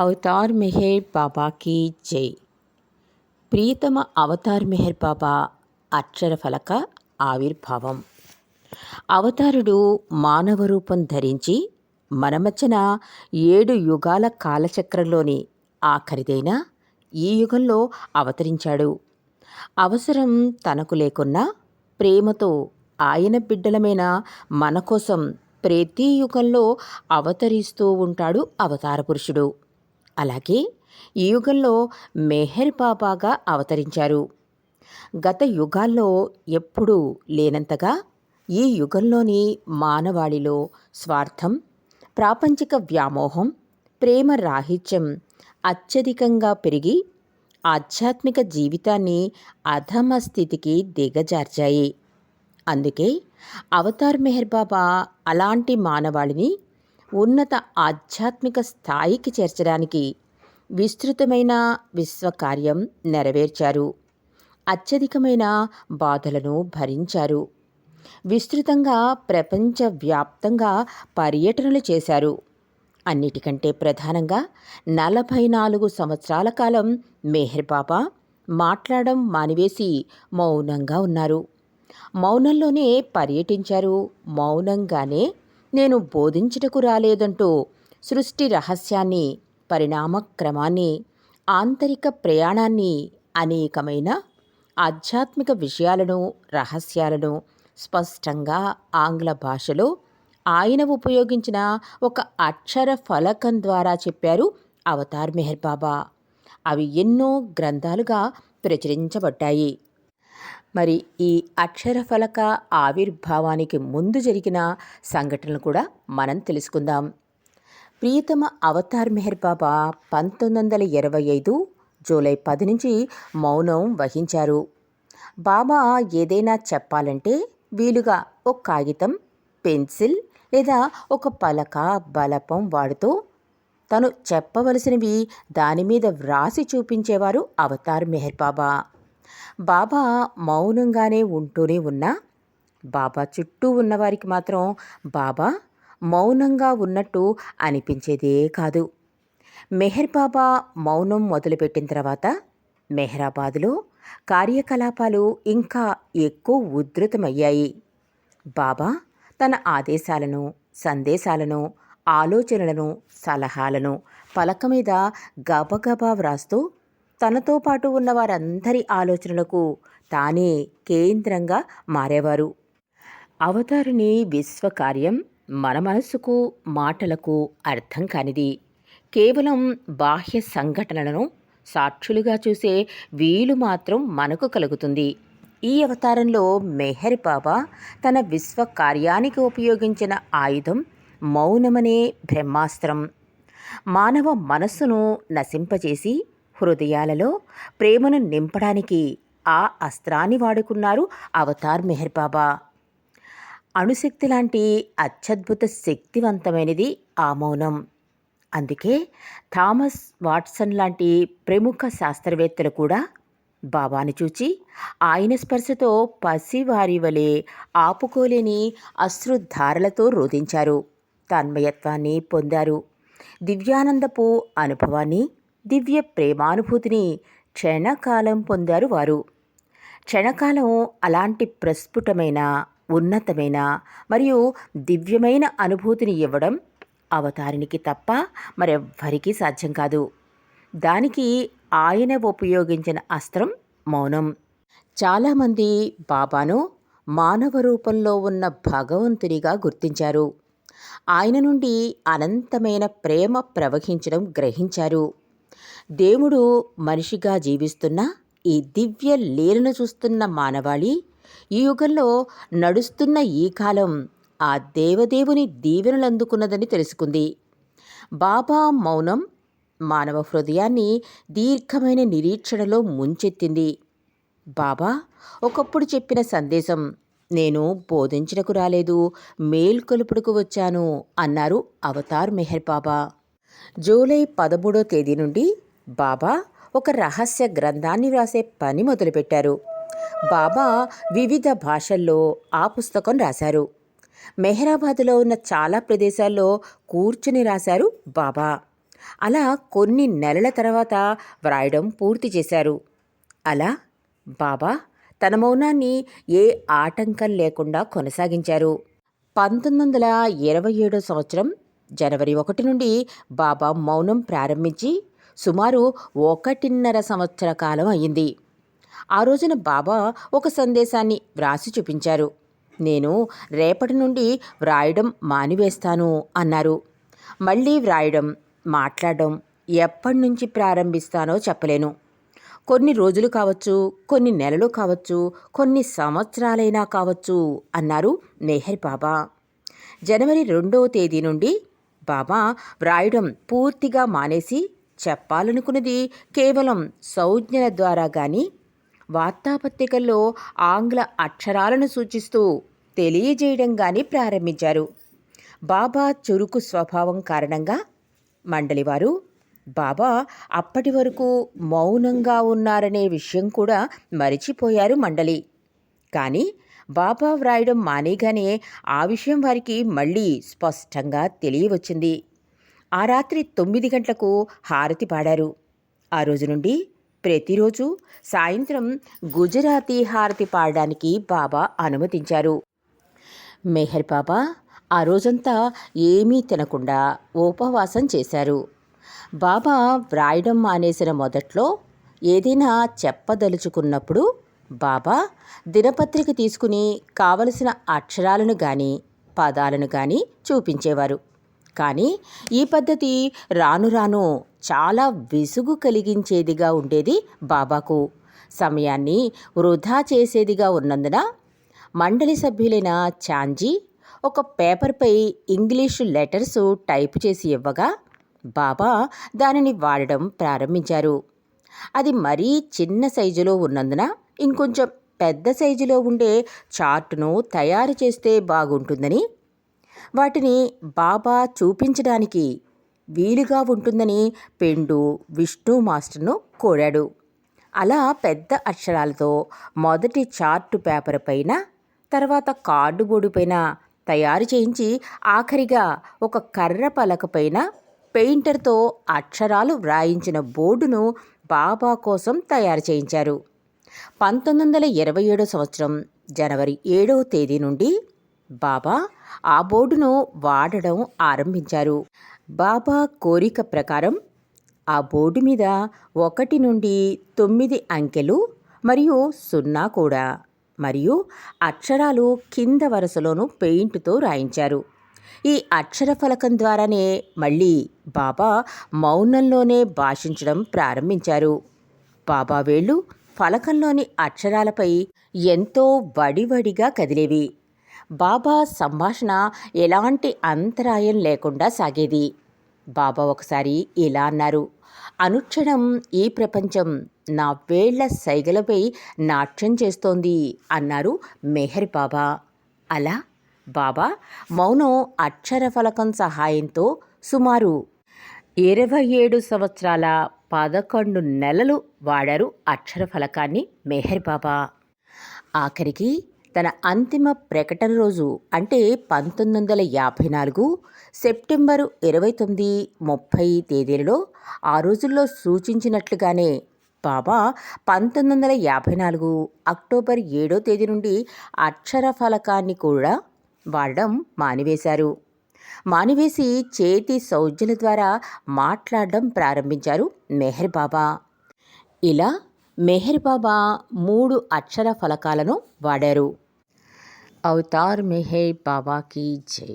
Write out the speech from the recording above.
Avatar Meher బాబాకి జై. ప్రియతమ Avatar Meher బాబా అక్షర ఫలక ఆవిర్భావం. అవతారుడు మానవ రూపం ధరించి మన మధ్యన ఏడు యుగాల కాలచక్రంలోని ఆఖరిదైన ఈ యుగంలో అవతరించాడు. అవసరం తనకు లేకున్నా ప్రేమతో ఆయన బిడ్డలమైన మన కోసం ప్రతి యుగంలో అవతరిస్తూ ఉంటాడు అవతార పురుషుడు. అలాగే ఈ యుగంలో మెహర్ బాబాగా అవతరించారు. గత యుగాల్లో ఎప్పుడూ లేనంతగా ఈ యుగంలోని మానవాళిలో స్వార్థం ప్రాపంచిక వ్యామోహం ప్రేమ రాహిత్యం అత్యధికంగా పెరిగి ఆధ్యాత్మిక జీవితాన్ని అధమ స్థితికి దిగజార్చాయి. అందుకే అవతార్ మెహర్ బాబా అలాంటి మానవాళిని ఉన్నత ఆధ్యాత్మిక స్థాయికి చేర్చడానికి విస్తృతమైన విశ్వకార్యం నెరవేర్చారు. అత్యధికమైన బాధలను భరించారు. విస్తృతంగా ప్రపంచవ్యాప్తంగా పర్యటనలు చేశారు. అన్నిటికంటే ప్రధానంగా నలభై నాలుగు సంవత్సరాల కాలం మెహర్ బాబా మాట్లాడడం మానివేసి మౌనంగా ఉన్నారు. మౌనంలోనే పర్యటించారు. మౌనంగానే నేను బోధించుటకు రాలేదంటూ సృష్టి రహస్యాన్ని పరిణామక్రమాన్ని ఆంతరిక ప్రయాణాన్ని అనేకమైన ఆధ్యాత్మిక విషయాలను రహస్యాలను స్పష్టంగా ఆంగ్ల భాషలో ఆయన ఉపయోగించిన ఒక అక్షర ఫలకం ద్వారా చెప్పారు అవతార్ మెహర్ బాబా. అవి ఎన్నో గ్రంథాలుగా ప్రచురించబడ్డాయి. మరి ఈ అక్షర ఫలక ఆవిర్భావానికి ముందు జరిగిన సంఘటనలు కూడా మనం తెలుసుకుందాం. ప్రియతమ అవతార్ మెహర్ బాబా పంతొమ్మిది వందల ఇరవై ఐదు జూలై పది నుంచి మౌనం వహించారు. బాబా ఏదైనా చెప్పాలంటే వీలుగా ఒక కాగితం పెన్సిల్ లేదా ఒక పలక బలపం వాడుతూ తను చెప్పవలసినవి దాని మీద వ్రాసి చూపించేవారు అవతార్ మెహర్ బాబా. బాబా మౌనంగానే ఉంటూనే ఉన్నా. బాబా చుట్టూ ఉన్నవారికి మాత్రం బాబా మౌనంగా ఉన్నట్టు అనిపించేదే కాదు. మెహర్ బాబా మౌనం మొదలుపెట్టిన తర్వాత మెహరాబాదులో కార్యకలాపాలు ఇంకా ఎక్కువ ఉధృతమయ్యాయి. బాబా తన ఆదేశాలను సందేశాలను ఆలోచనలను సలహాలను పలక మీద గబగబా వ్రాస్తూ తనతో పాటు ఉన్న వారందరి ఆలోచనలకు తానే కేంద్రంగా మారేవారు. అవతారుని విశ్వకార్యం మన మనస్సుకు మాటలకు అర్థం కానిది. కేవలం బాహ్య సంఘటనలను సాక్షులుగా చూసే వీలు మాత్రం మనకు కలుగుతుంది. ఈ అవతారంలో మెహర్ బాబా తన విశ్వ కార్యానికి ఉపయోగించిన ఆయుధం మౌనమనే బ్రహ్మాస్త్రం. మానవ మనస్సును నశింపజేసి హృదయాలలో ప్రేమను నింపడానికి ఆ అస్త్రాన్ని వాడుకున్నారు అవతార్ మెహర్ బాబా. అణుశక్తి లాంటి అత్యద్భుత శక్తివంతమైనది ఆ మౌనం. అందుకే థామస్ వాట్సన్ లాంటి ప్రముఖ శాస్త్రవేత్తలు కూడా బాబాను చూచి ఆయన స్పర్శతో పసివారి వలె ఆపుకోలేని అశ్రుధారలతో రోధించారు. తన్మయత్వాన్ని పొందారు. దివ్యానందపు అనుభవాన్ని దివ్య ప్రేమానుభూతిని క్షణకాలం పొందారు వారు. క్షణకాలం అలాంటి ప్రస్ఫుటమైన ఉన్నతమైన మరియు దివ్యమైన అనుభూతిని ఇవ్వడం అవతారినికి తప్ప మరెవ్వరికీ సాధ్యం కాదు. దానికి ఆయన ఉపయోగించిన అస్త్రం మౌనం. చాలామంది బాబాను మానవ రూపంలో ఉన్న భగవంతునిగా గుర్తించారు. ఆయన నుండి అనంతమైన ప్రేమ ప్రవహించడం గ్రహించారు. దేవుడు మనిషిగా జీవిస్తున్న ఈ దివ్య లీలను చూస్తున్న మానవాళి ఈ యుగంలో నడుస్తున్న ఈ కాలం ఆ దేవదేవుని దీవెనలు అందుకున్నదని తెలుసుకుంది. బాబా మౌనం మానవ హృదయాన్ని దీర్ఘమైన నిరీక్షణలో ముంచెత్తింది. బాబా ఒకప్పుడు చెప్పిన సందేశం నేను బోధించడకు రాలేదు మేల్కొలుపుడుకు వచ్చాను అన్నారు అవతార్ మెహర్ బాబా. జూలై పదమూడో తేదీ నుండి బాబా ఒక రహస్య గ్రంథాన్ని వ్రాసే పని మొదలుపెట్టారు. బాబా వివిధ భాషల్లో ఆ పుస్తకం రాశారు. మెహరాబాద్లో ఉన్న చాలా ప్రదేశాల్లో కూర్చుని రాశారు బాబా. అలా కొన్ని నెలల తర్వాత వ్రాయడం పూర్తి చేశారు. అలా బాబా తన మౌనాన్ని ఏ ఆటంకం లేకుండా కొనసాగించారు. పంతొమ్మిది వందల ఇరవై ఏడో సంవత్సరం జనవరి ఒకటి నుండి బాబా మౌనం ప్రారంభించి సుమారు ఒకటిన్నర సంవత్సర కాలం అయింది ఆ రోజున బాబా ఒక సందేశాన్ని వ్రాసి చూపించారు. నేను రేపటి నుండి వ్రాయడం మానివేస్తాను అన్నారు. మళ్ళీ వ్రాయడం మాట్లాడడం ఎప్పటి నుంచి ప్రారంభిస్తానో చెప్పలేను. కొన్ని రోజులు కావచ్చు కొన్ని నెలలు కావచ్చు కొన్ని సంవత్సరాలైనా కావచ్చు అన్నారు మెహర్ బాబా. జనవరి రెండవ తేదీ నుండి బాబా వ్రాయడం పూర్తిగా మానేసి చెప్పాలనుకున్నది కేవలం సౌజ్ఞల ద్వారా కానీ వార్తాపత్రికల్లో ఆంగ్ల అక్షరాలను సూచిస్తూ తెలియజేయడం కానీ ప్రారంభించారు. బాబా చురుకు స్వభావం కారణంగా మండలివారు బాబా అప్పటి వరకు మౌనంగా ఉన్నారనే విషయం కూడా మరిచిపోయారు మండలి. కానీ బాబా వ్రాయడం మానేగానే ఆ విషయం వారికి మళ్ళీ స్పష్టంగా తెలియవచ్చింది. ఆ రాత్రి తొమ్మిది గంటలకు హారతి పాడారు. ఆ రోజు నుండి ప్రతిరోజు సాయంత్రం గుజరాతీ హారతి పాడడానికి బాబా అనుమతించారు. మెహర్ బాబా ఆ రోజంతా ఏమీ తినకుండా ఉపవాసం చేశారు. బాబా వ్రాయడం మానేసిన మొదట్లో ఏదైనా చెప్పదలుచుకున్నప్పుడు బాబా దినపత్రిక తీసుకుని కావలసిన అక్షరాలను కానీ పదాలను కానీ చూపించేవారు. కానీ ఈ పద్ధతి రాను రాను చాలా విసుగు కలిగించేదిగా ఉండేది బాబాకు. సమయాన్ని వృధా చేసేదిగా ఉన్నందున మండలి సభ్యులైన చాంజీ ఒక పేపర్పై ఇంగ్లీషు లెటర్స్ టైప్ చేసి ఇవ్వగా బాబా దానిని వాడడం ప్రారంభించారు. అది మరీ చిన్న సైజులో ఉన్నందున ఇంకొంచెం పెద్ద సైజులో ఉండే చార్టును తయారు చేస్తే బాగుంటుందని వాటిని బాబా చూపించడానికి వీలుగా ఉంటుందని పెండు విష్ణు మాస్టర్ను కోరాడు. అలా పెద్ద అక్షరాలతో మొదటి చార్టు పేపర్ పైన తర్వాత కార్డు బోర్డు పైన తయారు చేయించి ఆఖరిగా ఒక కర్ర పలక పైన పెయింటర్తో అక్షరాలు వ్రాయించిన బోర్డును బాబా కోసం తయారు చేయించారు. పంతొమ్మిది వందల ఇరవై ఏడో సంవత్సరం జనవరి ఏడవ తేదీ నుండి బాబా ఆ బోర్డును వాడడం ఆరంభించారు. బాబా కోరిక ప్రకారం ఆ బోర్డు మీద ఒకటి నుండి తొమ్మిది అంకెలు మరియు సున్నా కూడా మరియు అక్షరాలు కింద వరుసలోను పెయింట్తో రాయించారు. ఈ అక్షర ఫలకం ద్వారానే మళ్ళీ బాబా మౌనంలోనే భాషించడం ప్రారంభించారు. బాబా వేళ్ళు ఫలకంలోని అక్షరాలపై ఎంతో వడివడిగా కదిలేవి. బాబా సంభాషణ ఎలాంటి అంతరాయం లేకుండా సాగేది. బాబా ఒకసారి ఇలా అన్నారు అనుక్షణం ఈ ప్రపంచం నా వేళ్ళ సైగలపై నాట్యం చేస్తోంది అన్నారు మెహర్ బాబా. అలా? బాబా మౌనం అక్షర ఫలకం సహాయంతో సుమారు ఇరవై ఏడు సంవత్సరాల పదకొండు నెలలు వాడారు అక్షర ఫలకాన్ని మెహర్ బాబా. ఆఖరికి తన అంతిమ ప్రకటన రోజు అంటే పంతొమ్మిది వందల యాభై నాలుగు సెప్టెంబరు ఇరవై తొమ్మిది ముప్పై తేదీలలో ఆ రోజుల్లో సూచించినట్లుగానే బాబా పంతొమ్మిది వందల యాభై నాలుగు అక్టోబర్ ఏడో తేదీ నుండి అక్షర ఫలకాన్ని కూడా వాడడం మానివేశారు. మానివేసి చేతి సౌజ్యల ద్వారా మాట్లాడడం ప్రారంభించారు మెహర్ బాబా. ఇలా మెహర్ బాబా మూడు అక్షర ఫలకాలను వాడారు. అవతార్ మెహర్ బాబాకి జై